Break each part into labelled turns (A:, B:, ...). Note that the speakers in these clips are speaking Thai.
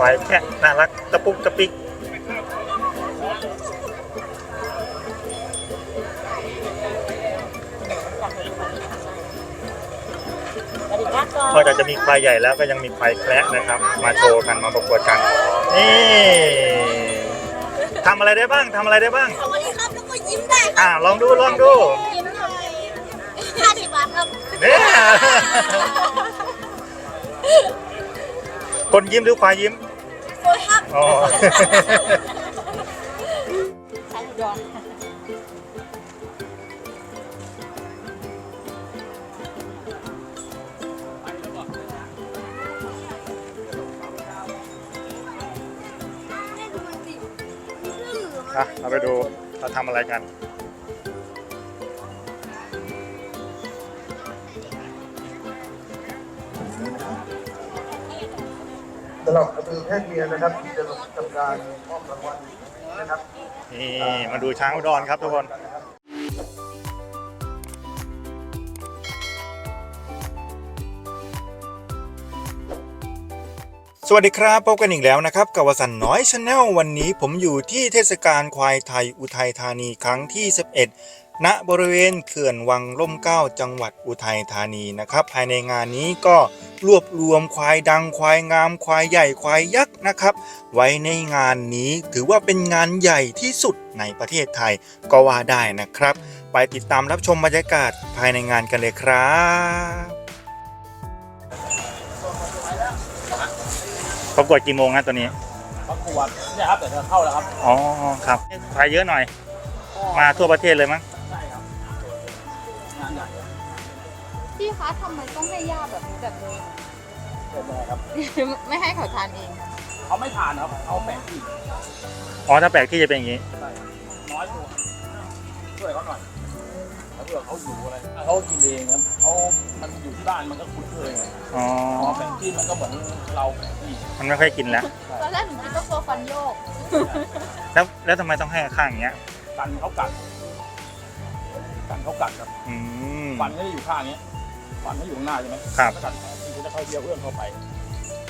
A: ควายแค่น่ารักตะปุกตะปิก
B: สวัสดีครับก่อน
A: นอกจากจะมีควายใหญ่แล้วก็ยังมีควายแคระนะครับ มาโชว์กันมาประกวดกันนี่ทำอะไรได้บ้างทำอะไรได้บ้าง
B: สวัสดีครับแล้วก็ยิ้มได้ครับ
A: อ่าลองดูลองดู
B: ยิ้มหน่อยห้าสิบบาทครับ
A: เนี่ยคนยิ้มหรือควายยิ้ม
B: โอ้ยครับ
A: อ๋อ
B: ใช้ดอน
A: อะเราไปดูเราทำอะไรกันำ
C: หรับกระบือเพศเมียนะครับที่จะทำการมอบรางวัลนะครับ
A: นี่มาดูช้างอุดรครับทุกคนสวัสดีครับพบกันอีกแล้วนะครับกับวสันน้อยชาแนลวันนี้ผมอยู่ที่เทศกาลควายไทยอุทัยธานีครั้งที่ 11 ณบริเวณเขื่อนวังล่มเกล้าจังหวัดอุทัยธานีนะครับ ภายในงานนี้ก็รวบรวมควายดังควายงาม ควายใหญ่ควายยักษ์นะครับ ไว้ในงานนี้ถือว่าเป็นงานใหญ่ที่สุดในประเทศไทยก็ว่าได้นะครับ ไปติดตามรับชมบรรยากาศภายในงานกันเลยครับประกวดกี่โมงฮะตัวนี้
D: ประกวดเนี่ยครับเดี๋ยวจะเข้าแล้วครับ
A: อ๋อครับควายเยอะหน่อย มาทั่วประเทศเลยมั้ง
E: พี่คะทำไมต้องให้ย่าแบบนี้แบบนี้
D: เป็นยังไงครับ
E: ไม่ให้เขาทานเองอะ
D: เขาไม่ทานครับเขาแปลกที่
A: อ๋อถ้าแปลกที่จะเป็นอย่างนี้
D: ใช่น้อยตัวช่วยเขาหน่อยถ้าเผื่อเขาอยู่อะไรถ้าเขากินเองครับเขามันอยู่ที่บ้านมันก็คุ้นเคยไง
A: อ๋อ
D: พอแปลกที่มันก็เหมือนเราแปลกที่
A: มันไม่ค่อยกินแล้ว
E: ตอนแรกหนูคิดว่าตัวฟันโยก
A: แล้วแล้วทำไมต้องให้ข้างอย่างเงี้ย
D: ฟันเขากัดฟันเขากัดครับ
A: อืม
D: ฟันก็จะอยู่ข้างเนี้ย ฟันเขาอยู่ข้างหน้าใช่ไหม
A: ครับ
D: ถ้ากัดแผลที่เขาจะเข้าเยี่ยวเอื้อนเข้าไป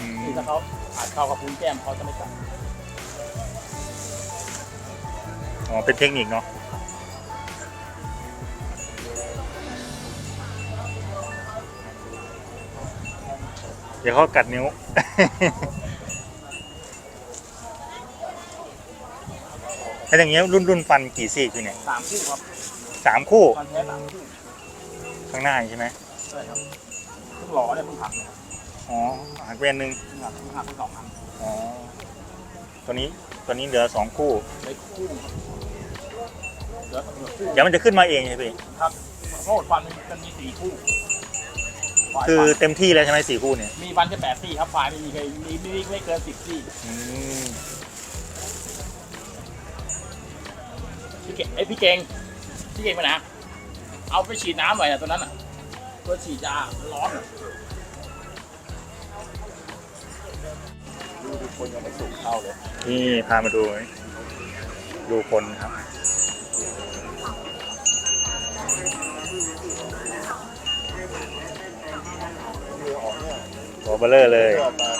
A: อืม
D: ที่ถ้าเขาอาจเข้ากับพุ้นแก้มเขาจะไม่กัด
A: อ๋อเป็นเทคนิคเนาะเดี๋ยวเขากัดนิ้วแล้วอย่างเงี้ยรุ่นรุ่นฟันกี่ซี่คือเนี่ย
D: สามคู่ครับ
A: สามคู่
D: ฟันแท้สามคู่
A: ข้างหน้าใช่ไหม
D: ใช่ครับเพิ่งหล่อเนี่ยเพิ่งหักเนี่ย
A: อ๋อหักเวียนหนึ่ง
D: เพิ่งหักเพิ่งหักเพิ่งสองหัก
A: อ๋อตัวนี้ตัวนี้เหลือสองคู่
D: ในคู่ครับเหลือเหลือคู่
A: เดี๋ยวมันจะขึ้นมาเองใช่ไหมพี่
D: ครับเพราะฟันมันมีสี่คู่ฝ่าย
A: คือ
D: ฟัน
A: เต็มที่เลยใช่ไหมสี่คู่เนี่ย
D: มีฟันแค่แปดซี่ครับฝ่ายไม่มีใครมีมีไม่เกินสิบซี่
A: อืม
D: พี่เก่งไอยพี่เก่งพี่เก่งไปไหนเอาไปฉีดน้ำหน่อยอะตัวนั้นอะ ตัวฉีดยาร้อนอะดูดูคนยังไม่สูงเข้าเลย
A: นี่พามาดูดูคนครับตัวเบลเลอร์เลยอื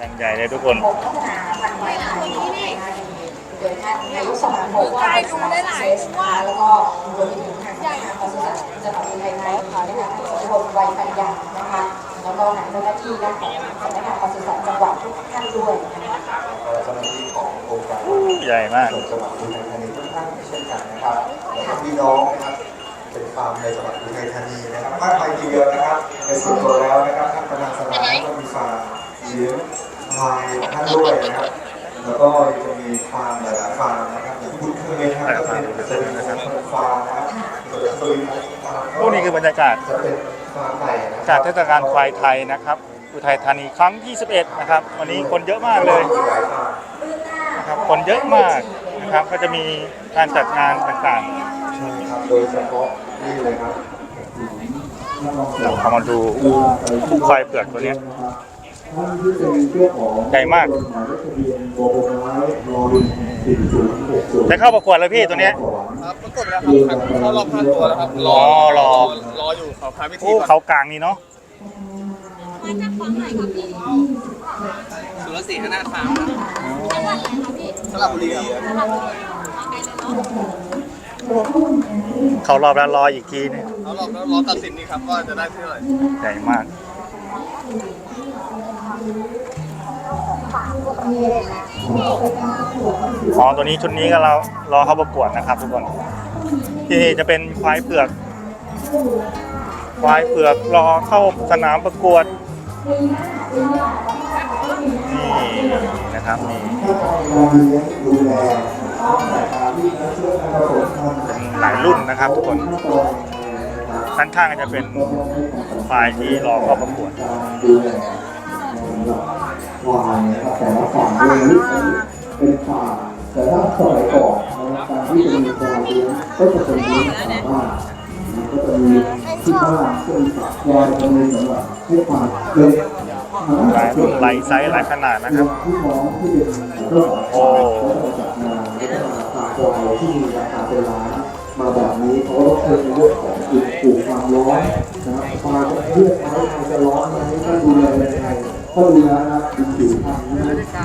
A: ยังใหญ่เลยทุกคน
E: ใช่ดูได้หลายว่า
F: แล้วก็รวมไปถึงทางกงานปศุสัตว์จังหวัดอุทัยธานีนะคะรวมวัยปัญญานะคะแล้วก็ทางเจ้าหน้าที่ด้านของสำนักงานปศุสัตว์จังหวัดทุกท่านด้วยนะคะ
C: เจ้าหน้าที่ของโครงการ
A: ใหญ่มาก
C: จังหวัดอุทัยธานีทุกท่านเช่นกันนะครับแล้วก็พี่น้องนะครับเป็นฟาร์มในจังหวัดอุทัยธานีนะครับมากมายทีเดียวนะครับในส่วนตัวแล้วนะครับท่านประธานสภาก็มีฟาร์มเลี้ยงายท่านด้วยนะครับ แล้วก็จะมีฟาร์มหลายๆฟาร์มนะครับอย่างที่คุณเคยเห็นะครับก็เป็นจะเป็นของฟาร์มนะครับส่วนตัวฟาร์ม
A: พวกนี้คือบรรยากาศ
C: จะเป็นฟาร์มไก่นะ
A: จากเทศกาลควายไทยนะครับอุทัยธานีครั้งที่11นะครับ วันนี้คนเยอะมากเลยนะครับคนเยอะมากนะครับ ก็จะมีการจัดงานต่าง
C: ใช่ครับโดยเฉพาะนี่เลยครับ
A: เราเข้ามาดูควายเปลือกตัวนี้ ใหญ่มาก
C: หมายเลขทะเบียนบอใบไม้รอลิง
A: จะเข้าประกวดแล้วพี่ตัวเนี้ย
D: ครับประกบแล้วครับเขารอบพันตัวแล้วครับรอ
A: รอ
D: รออยู่เขาพาพิธี
A: โอ้
D: ก่อน
A: เขากลางนี่เนาะ
B: มาจากฝั่งไหนครับพี่
D: สุรศรีคณะสาม
B: จังหวัดอะไรครับพี่
D: สระบุรีครับ
B: สระบุรีมาไกลเลยเนาะ
A: เขารอบแล้วรออีกทีนึง
D: เขารอบแล้วรอตัดสินนี่ครับว่าจะได้เท่าไหร่
A: ใหญ่มาก อ๋อตัวนี้ชุดนี้ก็เรารอเข้าประกวดนะครับทุกคนที่นี่จะเป็นควายเผือก ควายเผือกรอเข้าสนามประกวดนี่นะครับนี่
C: เลี้ยงดูแลนะครับที่นักเชื่อนะครับผมทำ
A: เป็นหลายรุ่นนะครับทุกคนด้านข้างก็จะเป็นควายที่รอเข้าประกวด
C: การดูแลควายนะครับแต่ละฝั่งเลยเป็นฝ่าแต่ถ้าสมัยก่อนนะครับการที่จะมีควายเลี้ยงก็จะเป็นเลี้ยงสามบ้านก็จะมีที่บ้านก็มีฝักควายจะมีสำหรับให้ควายเลี้ยง
A: หลายรุ่นหลายไซส์หลายขนาดนะครับ
C: ที่น้องที่เป็นเจ้าของ
A: โอ้
C: จัดงานแล้วก็ราคาควายที่มีราคาเป็นล้านมาแบบนี้เพราะว่าเคยในเรื่องของอุณหภูมิความร้อนนะครับควายเลือดเขาจะร้อนไหมถ้าดูแลยังไง ถ้าดูแลนะดูผิวพรรณนะสา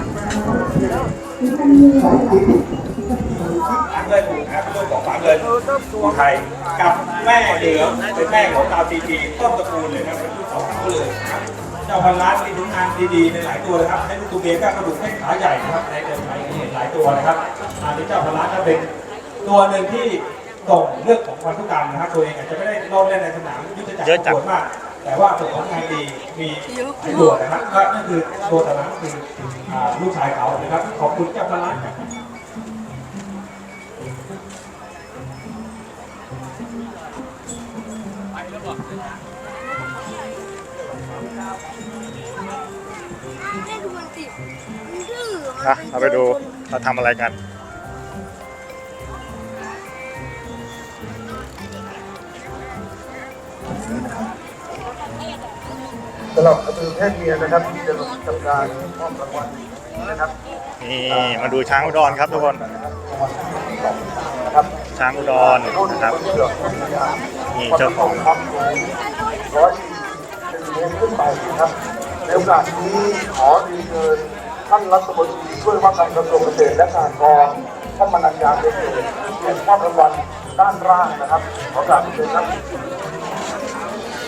C: ยติด
G: ฝังเลยถูกนะครับเป็นลูกของฝังเลยอุทัยกับแม่เหลืองเป็นแม่ของดาวตีจีต้นตระกูลเลยครับเป็นลูกของเขาเลยนะครับเจ้าพันล้านมีผลงานดีๆในหลายตัวนะครับให้ลูกตัวเมียก็กระดูกแข้งขาใหญ่นะครับในเดินไทยเห็นหลายตัวนะครับอันนี้เจ้าพันล้านก็เป็นตัวหนึ่งที่ส่งเรื่องของพันธุกรรมนะครับตัวเองอาจจะไม่ได้ลงเล่นในสนามยุทธจักร
A: เยอะจัง
G: ประกวดมาก แต่ว่าผลงานดีมีหลายตัวนะครับก็นั่นคือตัวตอนนั้นคืออ่าลูกชายเขานะครับขอบคุณเจ้าพันล้านครับ
B: เล่นมันติดมันดื้อ
A: นะเราไปดูเราทำอะไรกันำ
C: หรับกระตือเพศเมียนะครับที่จะทำการมอบรางวัลนะครับ
A: นี่มาดูช้างอุดรครับทุกคน
C: นะครับ
A: ช้างอุดรนะครับนี่เจ้าของ
C: ความสูงร้อยสี่สิบเมตรขึ้นไปนะครับในโอกาสนี้ขอเรียนเชิญท่านรัฐมนตรีช่วยว่าการกระทรวงเกษตรและการกรท่านมนัญญาเป็นเอกเกียรติมอบรางวัลด้านล่างนะครับขอกราบเรียนครับ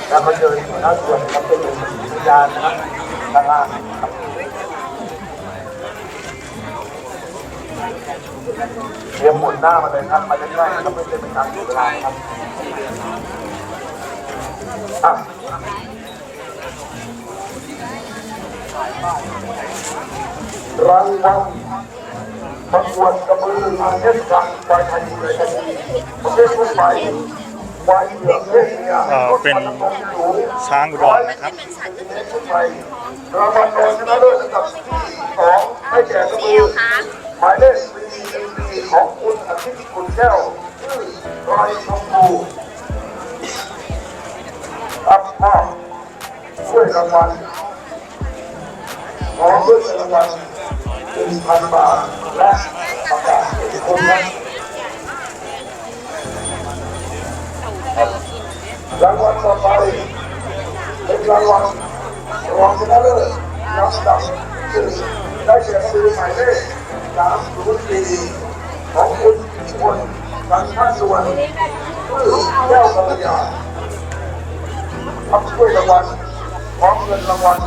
C: แล้วก็เชิญหัวหน้าส่วนครับเป็นพยานนะครับด้านล่างครับเตรียมหมุนหน้ามาเลยครับมาใกล้ๆครับไม่เป็นการเสียเวลาครับอะรางวัลประกวดกระบือเทศกาลควายไทยเลยทันทีประเภททั่วไป เอ่
A: อเป็นช้างอุดรนะครับ
C: ขึ้นไปรางวัลรองชนะเลิศอันดับที่สองให้แก่กระบือหมายเลข4ของคุณอาทิตย์คุณแก้วชื่อรชมพูรับมอบช่วยรางวัลขอด้วยรางวัลหนึ่งพันบาทและประกาศเกียรติคุณครั รางวัลต่อไปเป็นรางวัลรองชนะเลิศลำดับที่หนึ่งได้แก่คือหมายเลขสามศูนย์สี่ของคุณคนกันท่าส่วนชื่อแก้วกัลยารับช่วยรางวัลพร้อมเงินรางวัล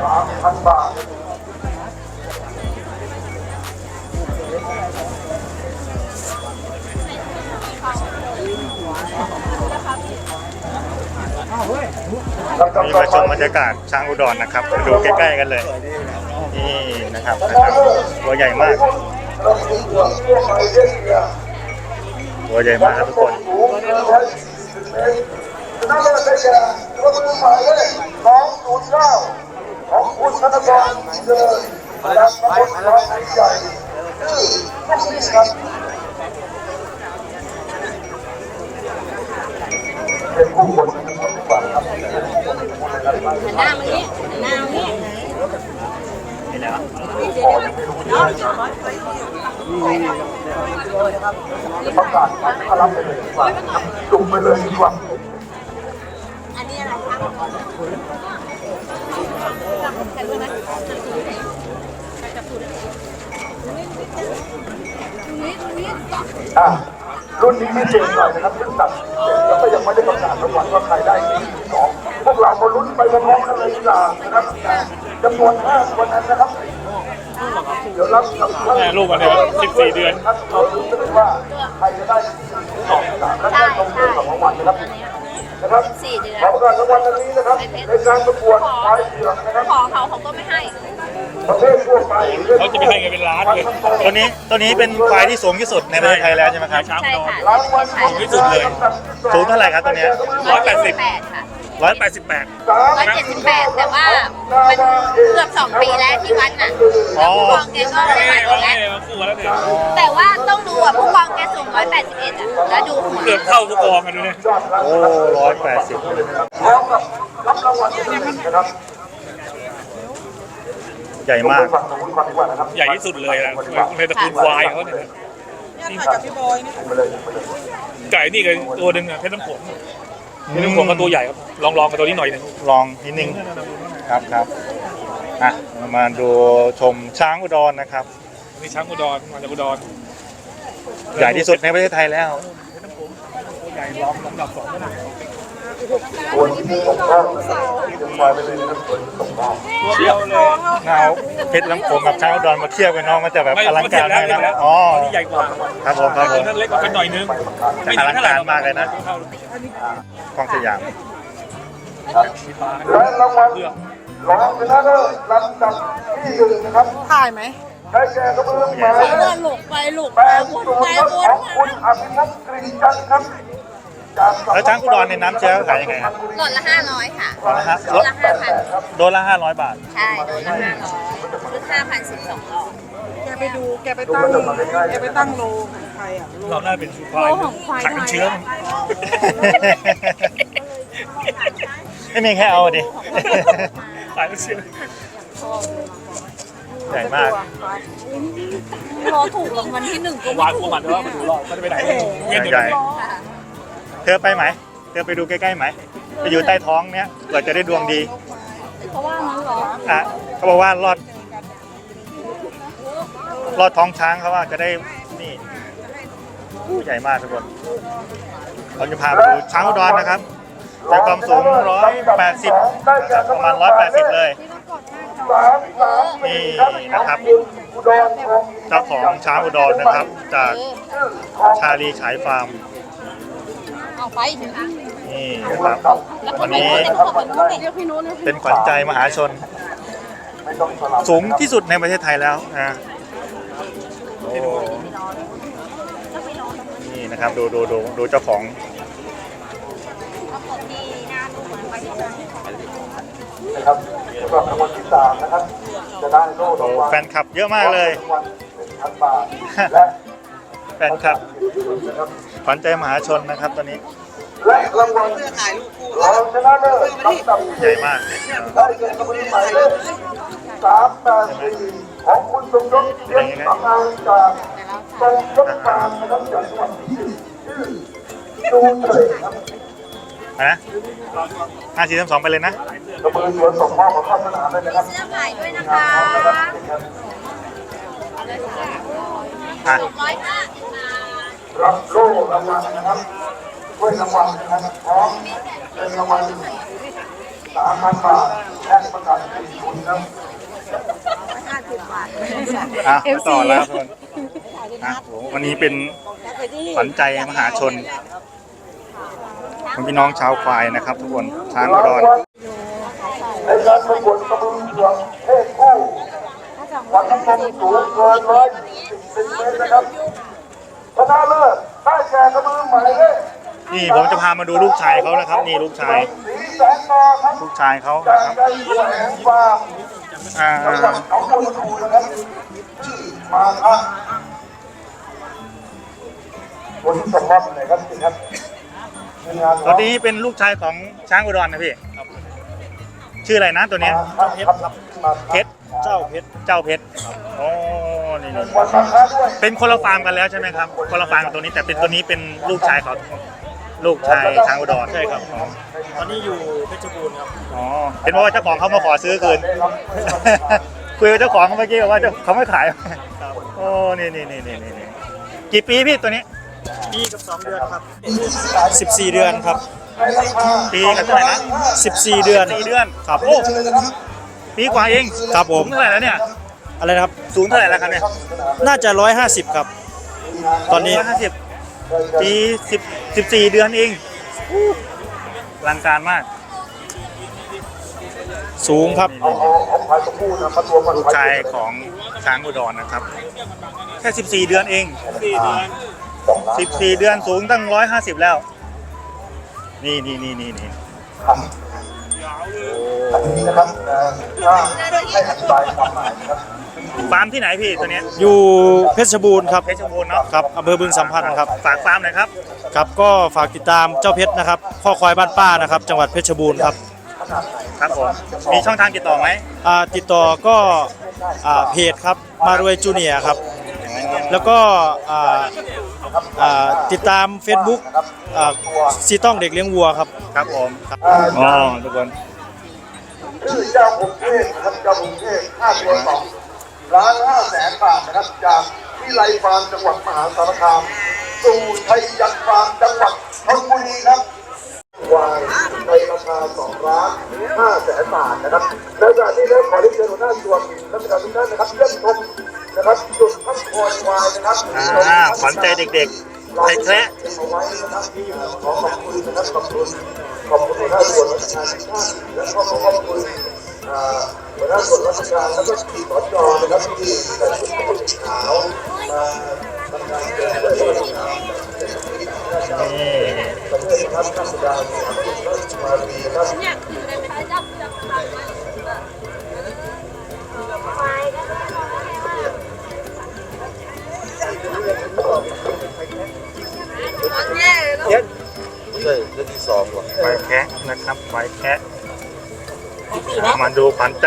C: สามพันบาท
A: นี่มาชมบรรยากาศช้างอุดรนะครับไปดูใกล้ๆกันเลยนี่นะครับนะครับตัวใหญ่มาก ตัวใหญ่มากครับทุกคน
C: นะเลิศได้แก่รถมือหมายเลขสองศูนย์เก้าของคุณธนกรเจริญจากตำบลคลองใหญ่ชื่อลูกศิษย์ครับเป็นผู้คน หัน
B: หน้ามันนี้หน้ามันนี้
A: นี่แหละ
C: ขอยังไม่รู้เรื่ประกาศการต้อนรับไปเลยดีกว่าจุ่มไปเลยดีกว่า
B: อันนี้อะไรคะใครรู้ไหมจับสูตรไหนจับสูตรไหนตรงนี้ตรงนี้
C: อะรุ่นนี้ไม่เจ๋งหน่อยนะครับซึ่งตัดแล้วก็ยังไม่ได้ประกาศรางวัลว่าใครได้ ไปพร้อมๆกันเลยดีกว่านะครับจำนวนห้าคนนั้นนะครับเดี๋ยวรับกับ
D: แม่ลูกมันเนี่ย14 เดือน
C: ครับเราลุ้นกันว่าใครจะได้ที่สองที่สามและได้ลงเดือนสองรางวัลนะครับนะครับ
B: สี่เดือน
C: ขอประกาศรางวัลอันนี้นะครับในการประกวดควายเผือกนะครับ
B: ขอเขาเขาก็ไม่ให้
C: ประเภททั่วไป
D: เขาจะไปให้เงินเป็นล้านเลย
A: ตัวนี้ตัวนี้เป็นควายที่สูงที่สุดในประเทศไทยแล้วใช่ไหมครับ
D: ช้าง
B: ใช่
D: นอน
B: ค่ะ
C: รางวัล
D: สูงที่สุดเลย
A: สูงเท่าไหร่ครับตัวเนี้ย
D: ร้อยแปดสิบ
B: แปดค่ะ
A: ร้อย
D: แปดสิบแปด
B: ร้อยเจ็ดสิบแปดแต่ว่ามันเกือบสองปีแล้วที่วัดน่ะ
A: อ๋อ
B: ผู้กองแกก็ได้มาดูแล้ว
D: มาคู่แล้วเนี่ย
B: แต่ว่าต้องดูอะผู้กองแกสูงร้อยแปดสิบเอ็ดอะแล้วดูหัว
D: เกือบเท่าผู้กองกันดูเนี่ย
A: โอ้ร้อยแปดสิบ
C: พร้อมกับรับรางวัลที่หนึ่งนะครับ
A: ใหญ่มาก
C: ฝั่งตรงนู้นก่อนดีกว่านะครับ
D: ใหญ่ที่สุดเลยนะในตระกูลควายเขาเนี่ย
C: ไปเลยไปเลย
D: ไก่นี่กับตัวหนึ่งอะเพชรน้ำผง เพชรน้ำผงก็ตัวใหญ่ครับ ลองลองกับตัวนี้หน่อยหนึง
A: ลองนิดนึงครับครับอะมาดูชมช้างอุดรนะครับ
D: นี่ช้างอุดรมาจากอุดร
A: ใหญ่ที่สุดในประเทศไทยแล้ว
D: ตัวใหญ่ลองลำดับสองก็ได้
C: ตัวที่ตกรอบที่จะคอยไปเลยนะครับตัวที่ตกรอบ
D: ตัวเดียวเลย
A: เงาเพชรลำโขงกับช้างอุดรมาเทียบกันน้องมันจะแบบ
D: ไม่
A: อลังการ
D: แล้
A: มา
D: ว
A: กนะ
D: แล้ว
A: อ๋อ
D: นี่ใหญ่กว่า
A: ครับผมครับผ
D: ตัว
A: ม
D: นั้นเล็กกว่ากันหน่อยนึง
A: อลังการมากเลยนะกล้องสยาม
C: และรางวัลรองชนะเลิศลำดับที่หนึ่งนะครับ
E: ถ่ายไหม
C: ได้แก่กระเบื้องหมาย
E: เลื่อนหลกไปหลก
C: แป
E: มา
C: ด
E: วน
C: ศูน
E: ไป
C: ย์ครับ
E: ว
C: ข
E: น
C: องคุณอภิภพกริ่งจันทร์ครับจาก
A: แล้วช้างอุดรในน้ำเชื้อขายยังไงครับ
B: หลอดละห้าร้อยค่ะ
A: ตอนละฮะ
B: หลอดละห้าพัน
A: โดนละห้าร้อยบาท
B: ใช่โดนละห้าร้อยคือห้าพันสิบสองหลอด
E: แกไปดูแกไปตั้งแกไปตั้งโลของใครอะ
D: เราน่าเป็นควาย
E: โลของควาย
D: ขังเชื้อ
A: ไม่มีแค่เอาดิ
D: ขายเชื้อ
A: ใหญ่มาก
E: รอถูกรางวัลที่หนึ่งก็
D: วานพวกมันว่ามันดูรอบมันจะไปไหนเงี้ยเดี๋ยว
A: ใหญ่ เธอไปไหม เธอไปดูใกล้ๆไหม ไปอยู่ใต้ท้องเนี้ยเผื่อจะได้ดวงดี
E: เพราะว่านั้นเหรอ
A: อะเขาบอกว่ารอด รอดท้องช้างเขาว่าจะได้นี่อู้ใหญ่มากทุกคนเราจะพาไปดูช้างอุดรนะครับจากความสูง 180นะครับประมาณ 180 เลย
C: สามสาม
A: นี่นะครับ
C: อุดรทอง
A: เจ้าของช้างอุดรนะครับ จากชาลีฉายฟาร์ม
B: เอาไป
A: นี่นะครับวันนี้เป็นขวัญใจมหาชน
C: ไม่ต้องสลับ
A: สูงที่สุดในประเทศไทยแล้วนะโอ้นี่นะครับดูดูดูดูเจ้าของ
C: นะครับสำหรับรางวัลที่สามนะครับจะได้โล่รางวัล
A: แฟนคลับเยอะมากเลย
C: รางวัลหนึ่งพันบาทและ
A: แฟนคลับ
C: นะครับ
A: ขวัญใจมหาชนนะครับตอนนี้
C: และรางวัลรองชนะเลิศลำดับที่
A: ใหญ่มาก
C: ได้แก่กระเบื้องหมายเลขสามแปดสี่ของคุณสมยศเทียนสำอางจากทรงยศฟาร์มนะครับจากจังหวัดพิจิตรชื่อดูเฉยครับ
A: นะห้าสี่สามสองไปเลยนะ
C: กระเบื้องสวนส่งมอบมาเข้าสนามเลยนะครับ
B: เสื้อผ้าด้วยนะคะ
A: อะ
B: ร้อยห้าสิบบาท
C: รับโล่รางวัลนะครับถ้วยรางวัลนะครับพร้อมเป็นรางวัลสามพันบาทและประกาศเป็นทุนครับ
A: อะไปต่อแล้วทุกคนอะโหวันนี้เป็นขวัญใจมหาชนของพี่น้องชาวควายนะครับ ทุกคนช้างอุดร
C: ในการประกวดกระบือเผือกเพศผู้ วันน้ำนมสูงเกินร้อยสิบเซนติเมตรนะครับชนะเลิศได้แก่กระบือหมายเลข
A: นี่ผมจะพามาดูลูกชายเขานะครับ นี่ลูกชาย
C: สีแสงนาครับ
A: ลูกชายเขา
C: จาก
A: นะครับ
C: ใจแสงฟาร์ม
A: อ่า
C: จังหวัดหนองบัวลำพูนะครับชื่อมาคะวันที่สมมติเลยครับจริงครับทีมงาน
A: ตัวนี้เป็นลูกชายของช้างอุดรนะพี่ ชื่ออะไรนะตัวเนี้ย
C: มาครับมา
A: เพชร เจ้าเพชรเจ้าเพชรโอ้นี่นี่เป็นคนละฟาร์มกันแล้วใช่ไหมครับคนละฟาร์มกับตัวนี้แต่เป็นตัวนี้เป็นลูกชายเขาลูกชายทางอุดรใช่ครับอ๋อ
D: ตอนนี้อยู่เพชรบูรณ์ครับ
A: อ๋อเห็นว่าเจ้าของเขามาขอซื้อคืนคุยกับเจ้าของเมื่อกี้บอกว่าเจ้าเขาไม่ขายโอ้นี่นี่นี่นี่นี่กี่ปีพี่ตัวนี้
D: ปีกับสองเดือนครับสิบสี่เดือนครับ
A: ปีกับเท่าไหร่นะ
D: สิบสี่เดือน
A: สี่เดือน
D: ครับ
A: โอ้ ปีกว่าเอง
D: ครับผม
A: สูงเท่าไหร่แล้วเนี่ย
D: อะไรนะครับ
A: สูงเท่าไหร่แล้วครับเนี่ย
D: น่าจะร้อยห้าสิบครับ ตอนนี้
A: ห้าสิบปีสิบสิบสี่เดือนเองอู้อลังการมาก
D: สูงครับ
A: ลูกชายของช้างอุดรนะครับ แค่สิบสี่เดือนเองสิบสี่เดือนสูงตั้งร้อยห้าสิบแล้ว นี่นี่นี่นี่นี่
C: อันนี้นะครับถ้าให้อธิบายความหมายนะครับ
A: ฟาร์มที่ไหนพี่ตัวเนี้ย
D: อยู่เพชรบูรณ์ครับ
A: เพชรบูรณ์เนาะ
D: ครับอำเภอบึงสัมพันธ์ครับ
A: ฝากฟาร์มหน่อยครับ
D: ครับก็ฝากติดตามเจ้าเพชรนะครับข้อควายบ้านป้านะครับ จังหวัดเพชรบูรณ์ครับ
A: ครับผมมีช่องทางติดต่อไหม
D: อ่าติดต่อก็อ่าเพจครับมารวยจูเนียร์ครับ แล้วก็อ่า อ่าติดตาม Facebook อ่าซีต้องเด็กเลี้ยงวัวครับ
A: ครับผม
D: ครับ
A: อ๋อทุกคน
C: ชื่อเจ้าผมเทพนะครับเจ้าผมเทพค่าตัวสองล้านห้าแสนบาทนะครับจากวิไลฟาร์มจังหวัดมหาสารคาม สู่ไทยยันฟาร์มจังหวัดชลบุรีครับ วายในราคา2ล้าน5แสนบาทนะครับและจากนี้แล้วขอเรียนเชิญหัวหน้าส่วนราชการทุกท่านนะครับเยี่ยมชมนะครับจุดพักคอยวายนะครับ
A: อ่าขวัญใจเด็กๆไทยแคระ
C: เอาไว้นะครับที่ขอขอบคุณนะครับขอบคุณขอบคุณหัวหน้าส่วนราชการทุกท่านและก็ขอขอบคุณอ่าหัวหน้าส่วนราชการแล้วก็ทีมสจนะครับที่แต่ชุดขาวมาทำงานเกี่ยวกับเรื่อ
A: นี่
C: ประเทศครั บท่านสุดามีอายุรัชมาลีครับ
E: เนี่ยจับจับจับควายก็ได้แย่เลยต้อง
A: ควายแคะนะครับควายแคะมาดูขวัญใจ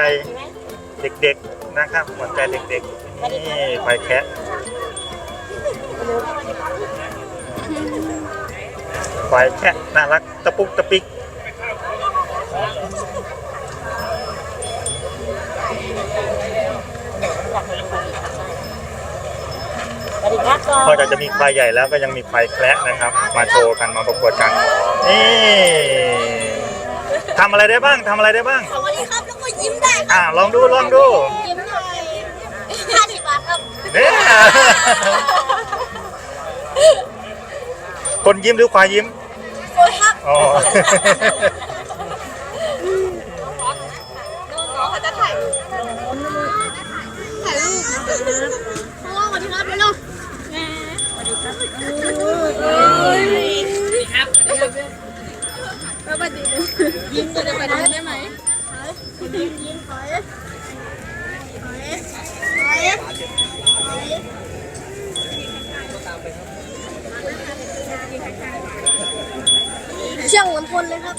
A: เด็กๆนะครับขวัญใจเด็กๆนี่ควแคะ ควายแคะน่ารักตะปุกตะปิกนอกจากจะมีควายใหญ่แล้วก็ยังมีควายแคระนะครับ มาโชว์กันมาประกวดกันนี่ทำอะไรได้บ้างทำอะไรได้บ้าง
E: สวัสดีครับแล้วก็ยิ้มได้ครับ
A: อ่าลองดูลองดู
E: ยิ้มหน่อยห้าสิบบาทครับ
A: เนี่ย คนยิ้มหรือควายยิ้ม
E: โอ้ยครับ
A: อ๋อ
E: น้องๆเขาจะถ่ายรูปถ่ายรูปพ่อสวัสดีครับเร็วๆแม่สวัสดีครับโอ้ยครับสวัสดีครับสวัสดียิ้มจะได้ไปดูได้ไหมยิ้มยิ้มขอเลยขอเลยขอเลยขอเลย เชื่องเหมือนคนเลยครับ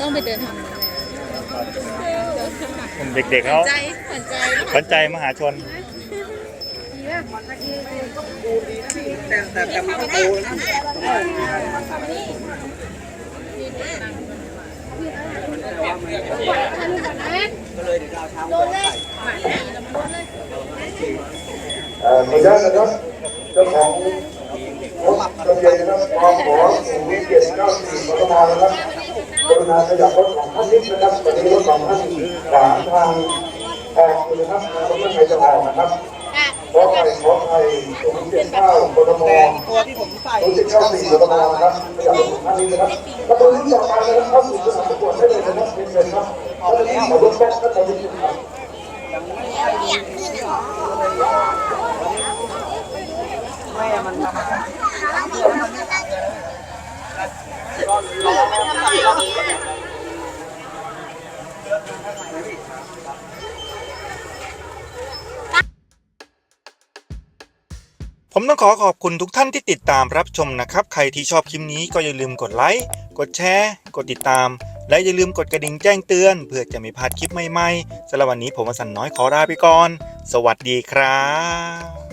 E: ต้องไปเดินทาง
A: เด็กๆเขา
E: ใจหัวใจ
A: ขวัญใจมหาชน
E: โดนเลย
C: เอ่อ ขออนุญาตนะครับเจ้าของรถทะเบียนนะครับพขศูนย์เจ็ดเก้าสี่กทมนะครับกรุณาขยับรถของท่านนิดนะครับตอนนี้รถของท่านขวางทางออกอยู่นะครับรถท่ใครจะออกนะครับขอไทยขอไทยศูนย์เจ็ดเก้ากทมตัวที่ผมใส่ศูนย์เจ็ดเก้าสี่กทมนะครับขยับรถของท่านนี้นะครับประตูที่ต่อไปนะครับเข้าสู่สนามประกวดได้เลยนะครับเป็นเลยครับท่านนี้ขอรถแป๊บท่านนี้ครับ
A: ผมต้องขอขอบคุณทุกท่านที่ติดตามรับชมนะครับ ใครที่ชอบคลิปนี้ก็อย่าลืมกดไลค์ กดแชร์ กดติดตาม และอย่าลืมกดกระดิ่งแจ้งเตือน เพื่อจะไม่พลาดคลิปใหม่ๆสำหรับวันนี้ผมวสันน้อยขอลาไปก่อน สวัสดีครับ